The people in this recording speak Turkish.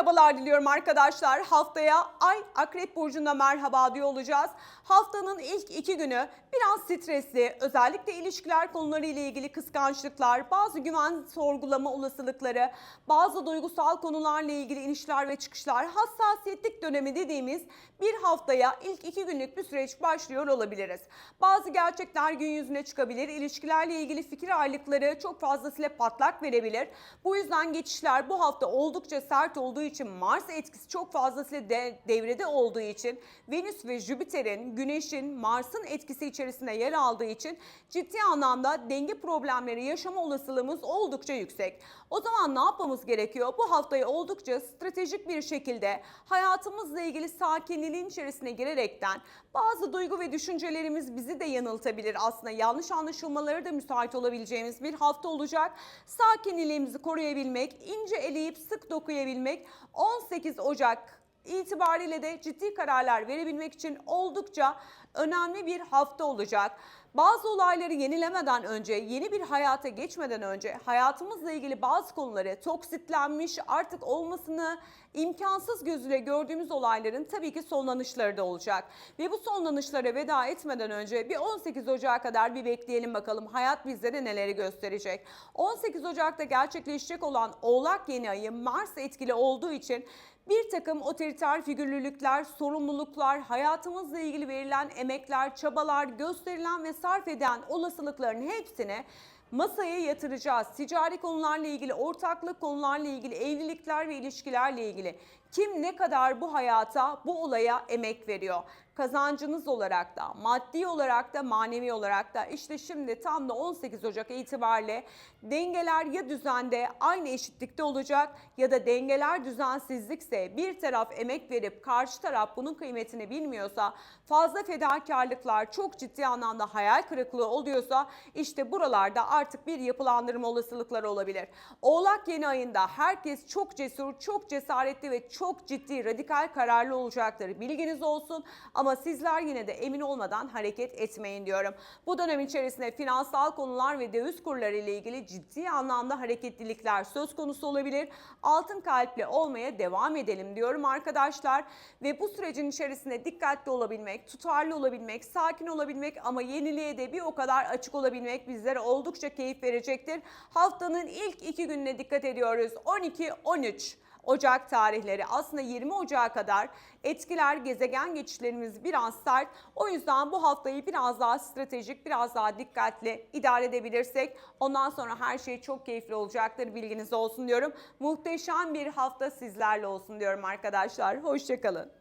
merhabalar diliyorum arkadaşlar. Haftaya Ay Akrep Burcu'nda merhaba diyor olacağız. Haftanın ilk iki günü biraz stresli. Özellikle ilişkiler konuları ile ilgili kıskançlıklar, bazı güven sorgulama olasılıkları, bazı duygusal konularla ilgili inişler ve çıkışlar, hassasiyetlik dönemi dediğimiz bir haftaya ilk iki günlük bir süreç başlıyor olabiliriz. Bazı gerçekler gün yüzüne çıkabilir. İlişkilerle ilgili fikir ayrılıkları çok fazlasıyla patlak verebilir. Bu yüzden geçişler bu hafta oldukça sert olduğu için Mars etkisi çok fazlasıyla de- devrede olduğu için Venüs ve Jüpiter'in, Güneş'in, Mars'ın etkisi içerisinde yer aldığı için ciddi anlamda denge problemleri yaşama olasılığımız oldukça yüksek. O zaman ne yapmamız gerekiyor? Bu haftayı oldukça stratejik bir şekilde hayatımızla ilgili sakinliğin içerisine girerekten bazı duygu ve düşüncelerimiz bizi de yanıltabilir. Aslında yanlış anlaşılmaları da müsait olabileceğimiz bir hafta olacak. Sakinliğimizi koruyabilmek, ince eleyip sık dokuyabilmek 18 Ocak itibariyle de ciddi kararlar verebilmek için oldukça önemli bir hafta olacak. Bazı olayları yenilemeden önce, yeni bir hayata geçmeden önce hayatımızla ilgili bazı konuları toksitlenmiş, artık olmasını imkansız gözüyle gördüğümüz olayların tabii ki sonlanışları da olacak. Ve bu sonlanışlara veda etmeden önce bir 18 Ocak'a kadar bir bekleyelim bakalım hayat bizlere neleri gösterecek. 18 Ocak'ta gerçekleşecek olan Oğlak yeni ayı Mars etkili olduğu için bir takım otoriter figürlülükler, sorumluluklar, hayatımızla ilgili verilen emekler, çabalar, gösterilen ve sarf eden olasılıkların hepsini masaya yatıracağız. Ticari konularla ilgili, ortaklık konularla ilgili, evlilikler ve ilişkilerle ilgili kim ne kadar bu hayata, bu olaya emek veriyor? Kazancınız olarak da, maddi olarak da, manevi olarak da işte şimdi tam da 18 Ocak itibariyle dengeler ya düzende aynı eşitlikte olacak ya da dengeler düzensizlikse bir taraf emek verip karşı taraf bunun kıymetini bilmiyorsa fazla fedakarlıklar çok ciddi anlamda hayal kırıklığı oluyorsa işte buralarda artık bir yapılandırma olasılıkları olabilir. Oğlak yeni ayında herkes çok cesur, çok cesaretli ve çok ciddi radikal kararlı olacaktır. Bilginiz olsun ama sizler yine de emin olmadan hareket etmeyin diyorum. Bu dönem içerisinde finansal konular ve döviz kurları ile ilgili ciddi anlamda hareketlilikler söz konusu olabilir. Altın kalple olmaya devam edelim diyorum arkadaşlar. Ve bu sürecin içerisinde dikkatli olabilmek, tutarlı olabilmek, sakin olabilmek ama yeniliğe de bir o kadar açık olabilmek bizlere keyif verecektir. Haftanın ilk iki gününe dikkat ediyoruz. 12-13. Ocak tarihleri aslında 20 Ocak'a kadar etkiler gezegen geçişlerimiz biraz sert. O yüzden bu haftayı biraz daha stratejik, biraz daha dikkatli idare edebilirsek ondan sonra her şey çok keyifli olacaktır bilginiz olsun diyorum. Muhteşem bir hafta sizlerle olsun diyorum arkadaşlar. Hoşçakalın.